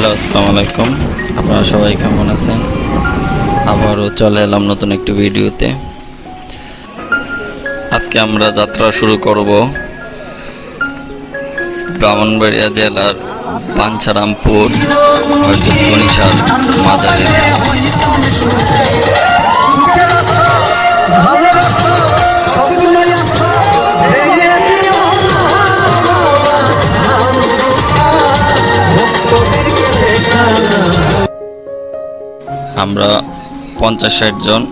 Hello আসসালামু আলাইকুম আপনারা সবাই কেমন আছেন? আবারও চলে এলাম নতুন একটি ভিডিওতে। আজকে আমরা যাত্রা শুরু করব ব্রাহ্মণবাড়িয়া জেলার পাঞ্ছারামপুর হজরত মাজারে আমরা পঞ্চাশ ষাট জন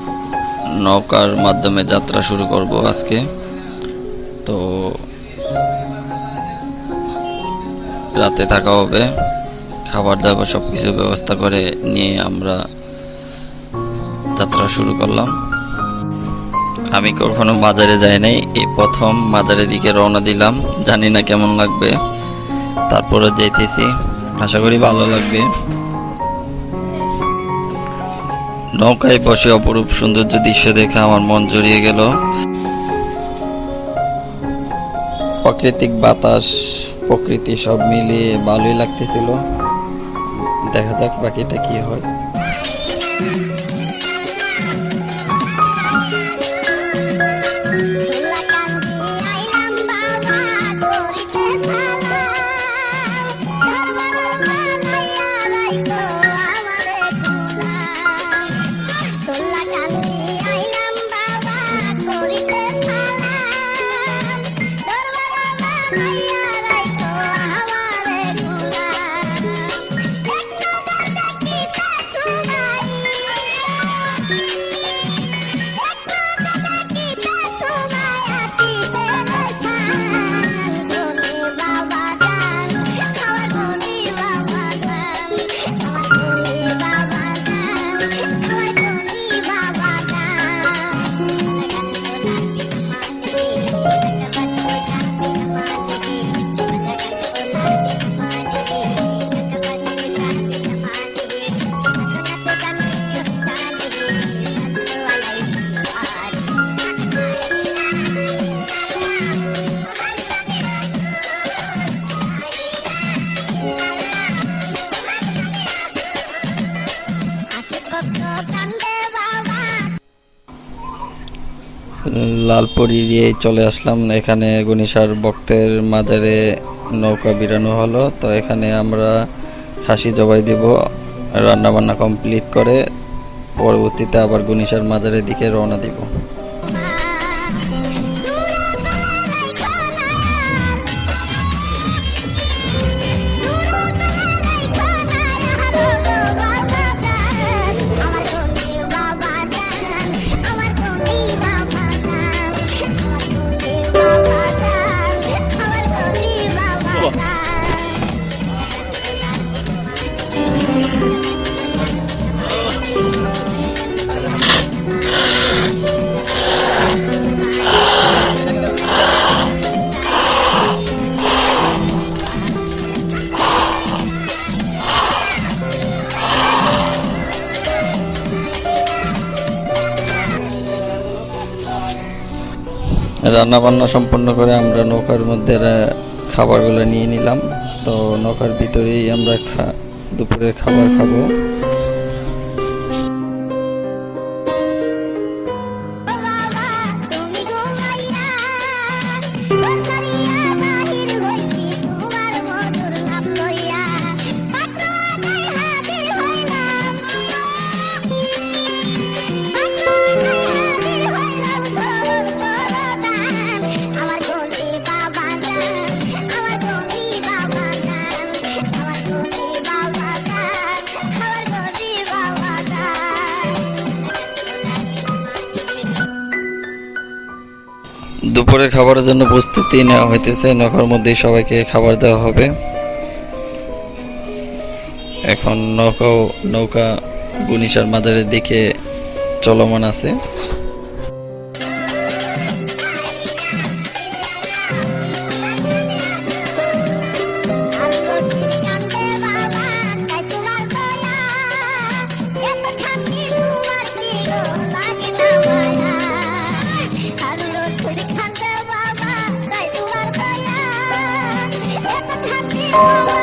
নৌকার মাধ্যমে যাত্রা শুরু করব আজকে। তো রাতে থাকা হবে। খাবার দাবার সব কিছু ব্যবস্থা করে নিয়ে আমরা যাত্রা শুরু করলাম। আমি কখনো মাজারে যাই নাই। এই প্রথম মাজারের দিকে রওনা দিলাম। জানি না কেমন লাগবে। তারপরে যেতেছি। আশা করি ভালো লাগবে। নৌকায় বসে অপরূপ সৌন্দর্য দৃশ্য দেখে আমার মন জড়িয়ে গেল। প্রাকৃতিক বাতাস, প্রকৃতি সব মিলিয়ে ভালোই লাগতেছিল। দেখা যাক বাকিটা কি হয়। লালপুরি দিয়ে চলে আসলাম। এখানে গুনিসার বক্তের মাজারে নৌকা বিরানো হলো। তো এখানে আমরা হাসি জবাই দেব। রান্নাবান্না কমপ্লিট করে পরবর্তীতে আবার গুনিসার মাজারের দিকে রওনা দিব। রান্না বান্না সম্পন্ন করে আমরা নৌকার মধ্যে খাবারগুলো নিয়ে নিলাম। তো নৌকার ভিতরেই আমরা খা- দুপুরের খাবার খাব। দুপুরের খাবারের জন্য প্রস্তুতি নেওয়া হইতেছে। নৌকার মধ্যেই সবাইকে খাবার দেওয়া হবে। এখন নৌকাও নৌকা গুনিশার মাদারের দিকে চলমান আছে। দয়া এত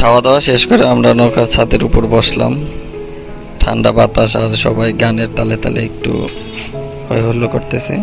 খাওয়া দাওয়া শেষ করে আমরা নৌকার ছাদের উপর বসলাম। ঠান্ডা বাতাস আর সবাই গানের তালে তালে একটু হই হল্লো করতেছে।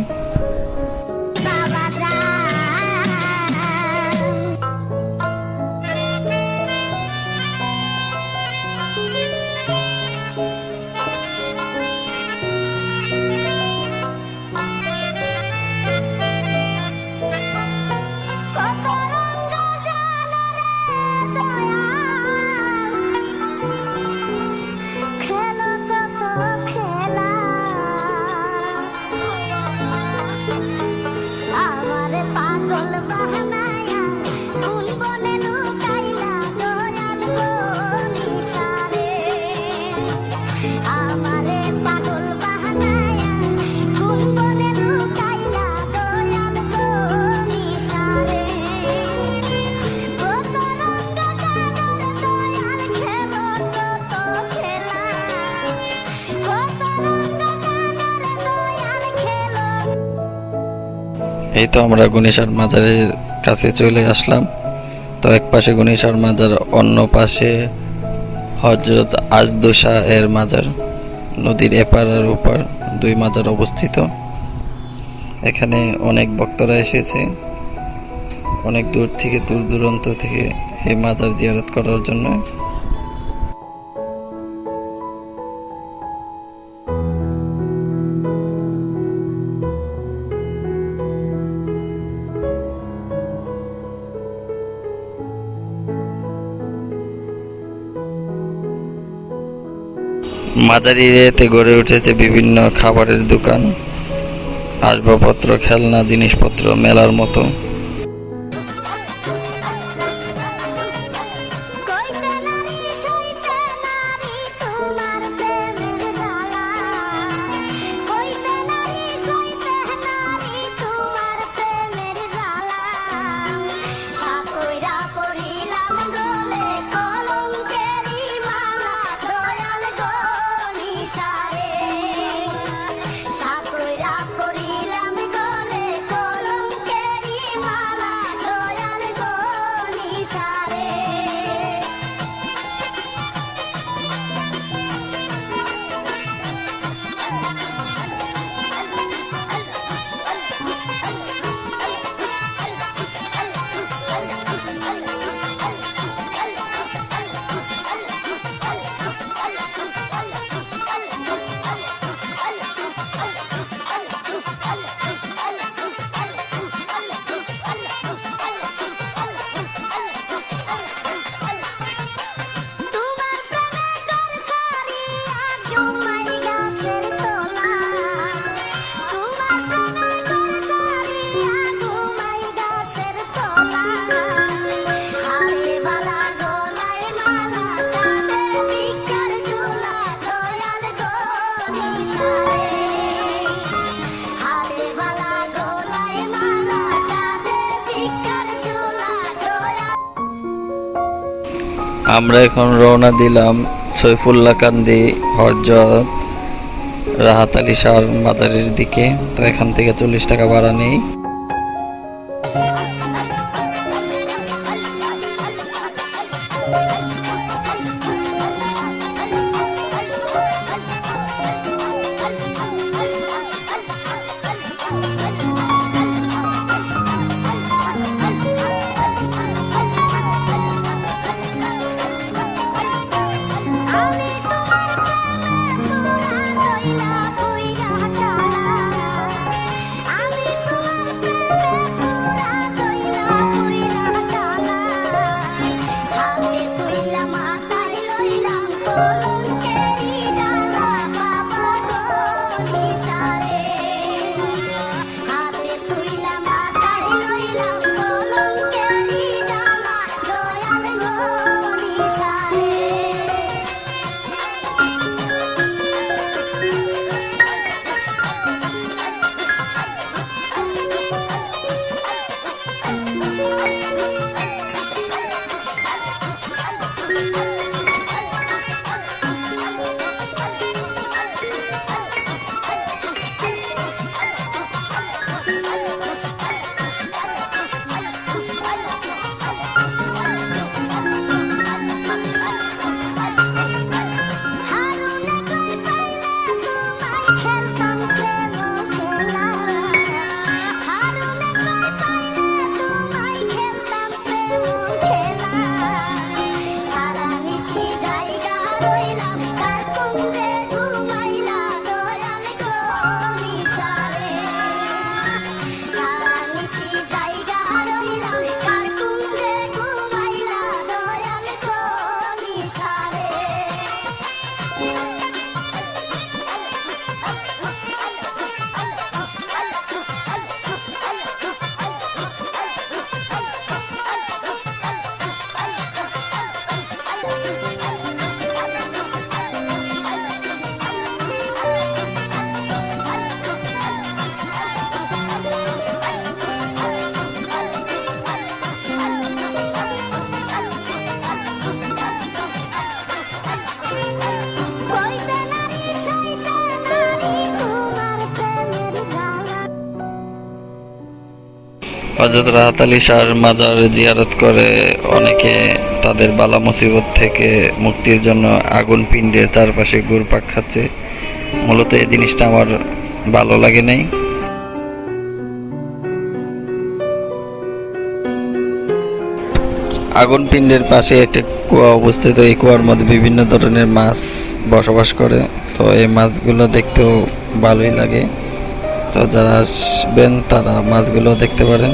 এই তো আমরা গণেশার মাজারের কাছে চলে আসলাম। তো এক পাশে গণেশার মাজার, অন্য পাশে হজরত আজদোশা এর মাজার। নদীর এপার আর ওপার দুই মাজার অবস্থিত। এখানে অনেক ভক্তরা এসেছে। অনেক দূর থেকে, দূর দূরান্ত থেকে এই মাজার জিয়ারত করার জন্য। মাঝারি এরিয়াতে গড়ে উঠেছে বিভিন্ন খাবারের দোকান আসবাবপত্র খেলনা জিনিসপত্র মেলার মতো। আমরা এখন রওনা দিলাম সৈফুল্লাহ কান্দি, হরজত, রাহাত আলী শাহর মাজারের দিকে। তো এখান থেকে চল্লিশ টাকা ভাড়া নেই। হজরত রাহাত আলী শাহর মাজার জিয়ারত করে অনেকে তাদের বালা মুসিবত থেকে মুক্তির জন্য আগুন পিণ্ডের চারপাশে ঘুরপাক খাচ্ছে। মূলত এই জিনিসটা আমার ভালো লাগে নাই। আগুন পিণ্ডের পাশে একটা কুয়া অবস্থিত। এই কুয়ার মধ্যে বিভিন্ন ধরনের মাছ বসবাস করে। তো এই মাছগুলো দেখতেও ভালোই লাগে। তো যারা আসবেন, তারা মাছগুলো দেখতে পারেন।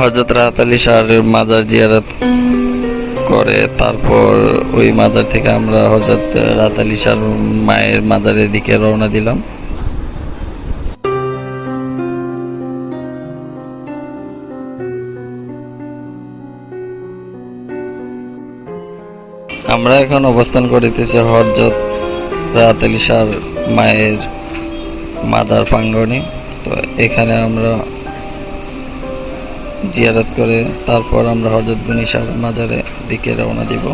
হজরত রাহাত আলী শাহরের মাজার জিয়ারত করে, তারপর ওই মাজার থেকে আমরা হজরত রাহাত আলী শাহর মায়ের মাজারের দিকে রওনা দিলাম। আমরা এখন অবস্থান করিতেছি হরজত রাত আলিশার মায়ের মাদার প্রাঙ্গণে। তো এখানে আমরা জিয়ারত করে তারপর আমরা হজরত গুনিশার মাজারের মাজারে দিকে রওনা দিব।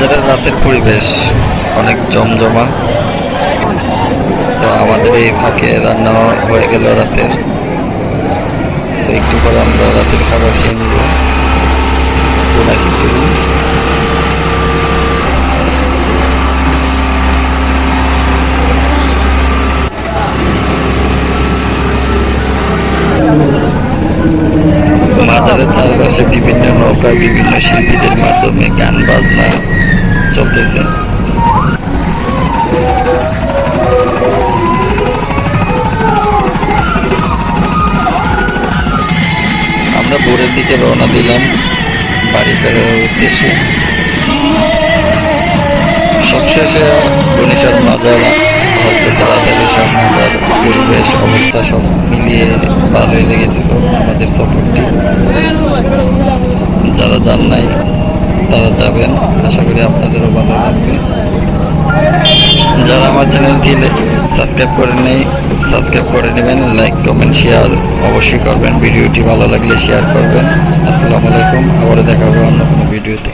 যেটা রাতের পরিবেশ অনেক জমজমা তো আমাদের এই ফাঁকে রান্না হয়ে গেল রাতের। তো একটু পরে আমরা রাতের খাবার খেয়ে নিব। পোনা খিচুড়ি। সবশেষে গণেশের মাজার হচ্ছে তাড়াতাড়ি সব মাজার পরিবেশ, অবস্থা সব মিলিয়ে ভালোই লেগেছিল আমাদের সফরটি। যারা যান নাই, তারা যাবেন, আশা করি আপনাদেরও ভালো লাগবে। যারা আমার চ্যানেলটি সাবস্ক্রাইব করেন নেই, সাবস্ক্রাইব করে নেবেন, লাইক, কমেন্ট, শেয়ার অবশ্যই করবেন। ভিডিওটি ভালো লাগলে শেয়ার করবেন। আসসালামু আলাইকুম, আবারও দেখা হবে অন্য কোনো ভিডিওতে।